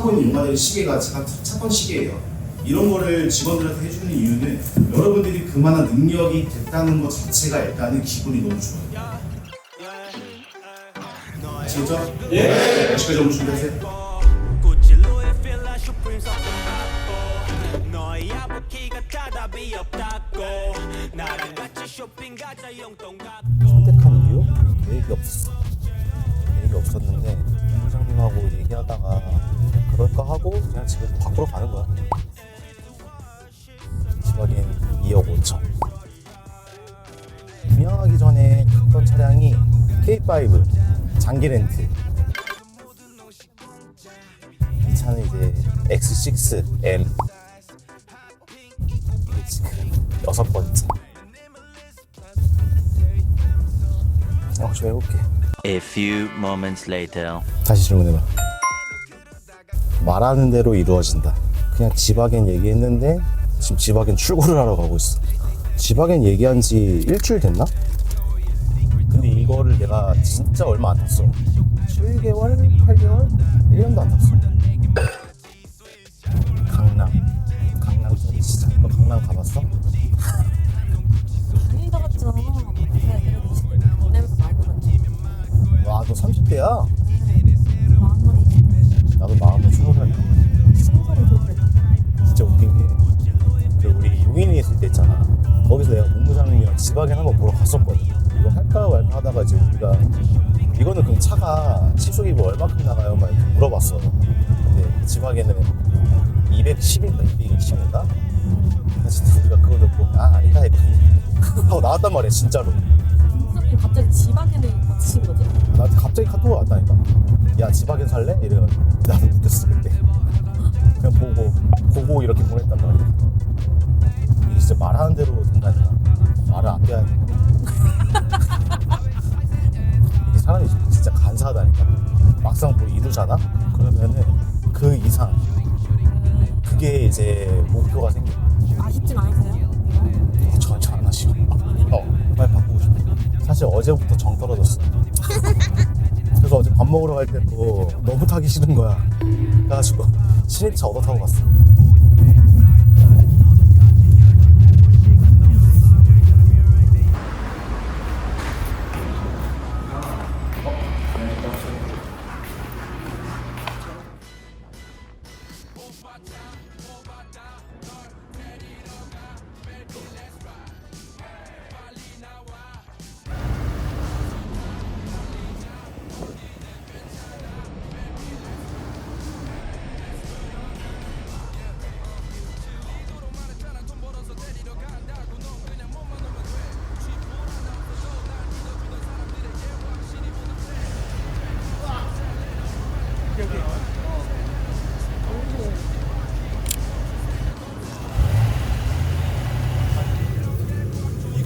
타고 있는 용마다리 시계가 제가 찾던 시계예요. 이런 거를 직원들한테 해주는 이유는 여러분들이 그만한 능력이 됐다는 것 자체가 일단은 기분이 너무 좋아요. 아시겠죠? 예. 오늘 준비하세요. 선택한 이유? 계획이 없었어. 없었는데 부장님하고 얘기하다가 그럴까 하고 그냥 집에 밖으로 가는 거야. 지박엔 2억 5천. 분양하기 전에 탔던 차량이 K5 장기 렌트. 이 차는 이제 X6M. 이게 여섯 번째. 어, 좀 해볼게. A few moments later. 다시 질문해봐. 말하는 대로 이루어진다. 그냥 지박엔 얘기했는데 지금 지박엔 출고를 하러 가고 있어. 지박엔 얘기한 지 일주일 됐나? 근데 이거를 내가 진짜 얼마 안 탔어. 7개월? 8개월? 1년도 안 탔어. 강남. 강남 진짜. 너 강남 가봤어? 와, 너 30대야? 마음머리 나도 마음은 20살. 스무 살이 그래. 진짜 웃긴 게, 그 우리 용인에 있을 때 있잖아. 거기서 내가 본부장님이랑 지박에 한번 보러 갔었거든. 이거 할까 말까 하다가 이제 우리가 이거는 그럼 차가 시속이 뭐 얼마큼 나가요? 막 이렇게 물어봤어. 근데 지박에는 210인가 220인가? 진짜 우리가 그거 듣고 아 아니다 이렇게 하고 나왔단 말이야 진짜로. 지방에는 꽂히신 거지? 나한테 갑자기 카톡이 왔다니까. 야 지박엔 살래? 이래가지고 나도 웃겼어 그때. 그냥 보고 보고 이렇게 보냈단 말이야. 이게 진짜 말하는 대로 된다니까. 말을 아껴야 돼. 이게 사람이 진짜 간사하다니까. 막상 뭐 이루잖아? 그러면은 그 이상 그게 이제 목표가 생겨. 아쉽진 않으세요? 전혀 안 하시고. 어, 빨리 바꾸고 싶어. 사실 어제부터 정 떨어졌어. 그래서 어제 밥 먹으러 갈 때 또 너무 타기 싫은 거야. 그래가지고 신입차 얻어 타고 갔어.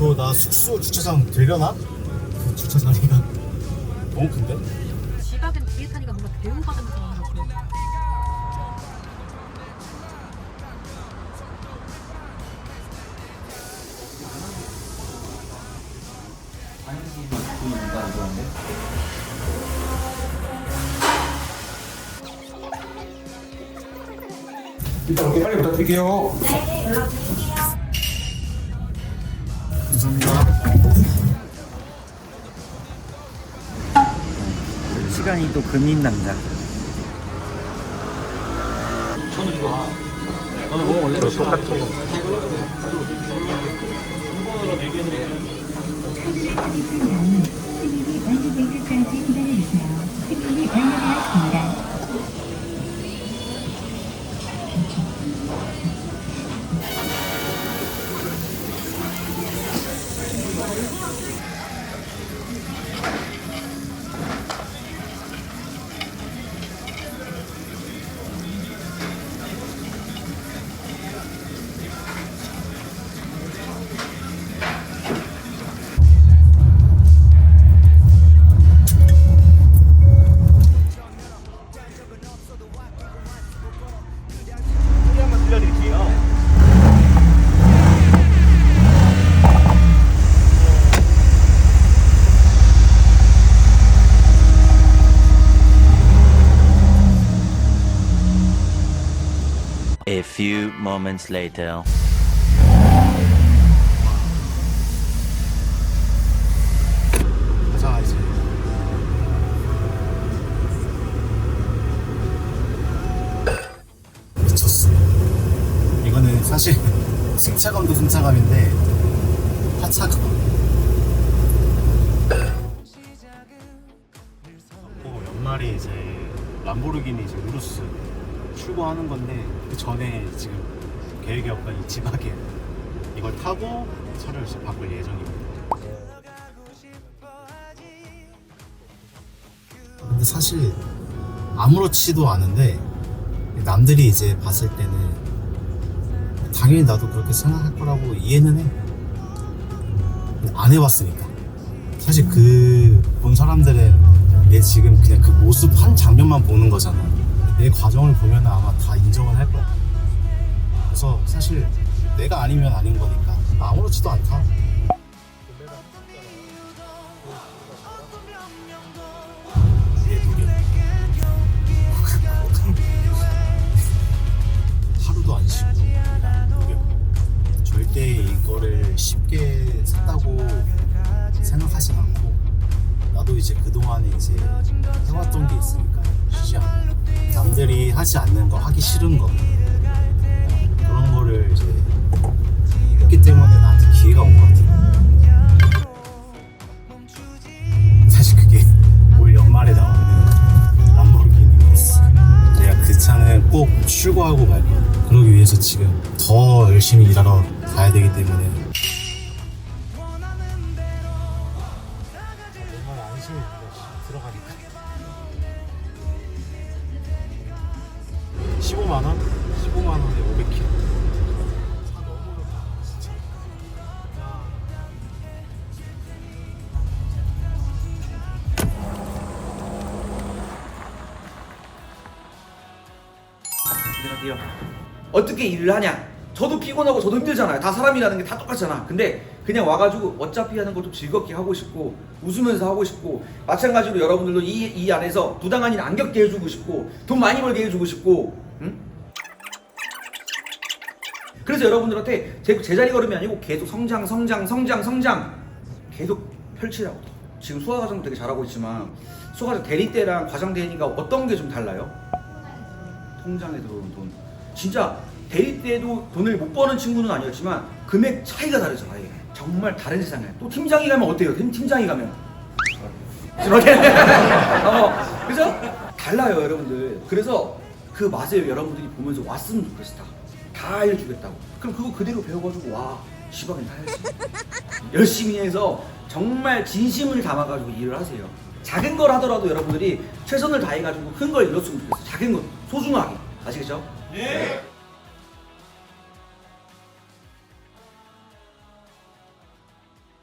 이거 나 숙소 주차장 되려나? 그 주차 자리가 너무 큰데? 지방에는 뒤에 타니까 뭔가 대우받으면서 하는 거 같아요. 일단 오케이 빨리 부탁드릴게요. 시간이 또 금인 남자. 완료되기까지 기다려주세요. 승인이 완료되었습니다. Thank you. Moments later. 자 이제 미쳤어. 이거는 사실 승차감도 승차감인데 하차감. 어, 이제 우루스 출고하는 건데 그 전에 지금 계획이 없던 이 지바겐 이걸 타고 차를 이제 바꿀 예정입니다 근데 사실 아무렇지도 않은데 남들이 이제 봤을 때는 당연히 나도 그렇게 생각할 거라고 이해는 해. 안 해봤으니까. 사실 그 본 사람들은 얘 지금 그냥 그 모습 한 장면만 보는 거잖아. 내 과정을 보면 아마 다 인정을 할 거야. 그래서 사실 내가 아니면 아닌 거니까 아무렇지도 않다. 하루도 안 쉬고 그냥. 절대 이거를 쉽게 샀다고 생각하진 않고 나도 이제 그동안에 이제 해왔던 게 있으니까 하지 않는 거 하기 싫은 거. 그런 거를 이제 했기 때문에 나한테 기회가 온 것 같아 사실 그게 올 연말에 나오는 람보르기니였어 내가 그 차는 꼭 출고하고 말 거야 그러기 위해서 지금 더 열심히 일하러 가야 되기 때문에 어떻게 일을 하냐? 저도 피곤하고 저도 힘들잖아요. 다 사람이라는 게 다 똑같잖아. 근데 그냥 와가지고 어차피 하는 것도 즐겁게 하고 싶고 웃으면서 하고 싶고 마찬가지로 여러분들도 이, 이 안에서 부당 한 일 안 겪게 해주고 싶고 돈 많이 벌게 해주고 싶고 응? 그래서 여러분들한테 제, 제자리 걸음이 아니고 계속 성장 성장 성장 성장 계속 펼치라고 지금 수화 과정 되게 잘하고 있지만 수화 과정 대리 때랑 과장 대리가 어떤 게 좀 달라요? 통장에 들어오는 돈 진짜 대리 때도 돈을 못 버는 친구는 아니었지만 금액 차이가 다르죠 아예. 정말 다른 세상이에요 또 팀장이 가면 어때요? 팀, 팀장이 가면? 그러게. 어, 그죠? 달라요 여러분들. 그래서 그 맛을 여러분들이 보면서 왔으면 좋겠어 다. 다 알려주겠다고. 그럼 그거 그대로 배워가지고 와 시방에 타야지. 열심히 해서 정말 진심을 담아가지고 일을 하세요. 작은 걸 하더라도 여러분들이 최선을 다해가지고 큰 걸 이뤘으면 좋겠어 작은 것 소중하게. 아시겠죠? 네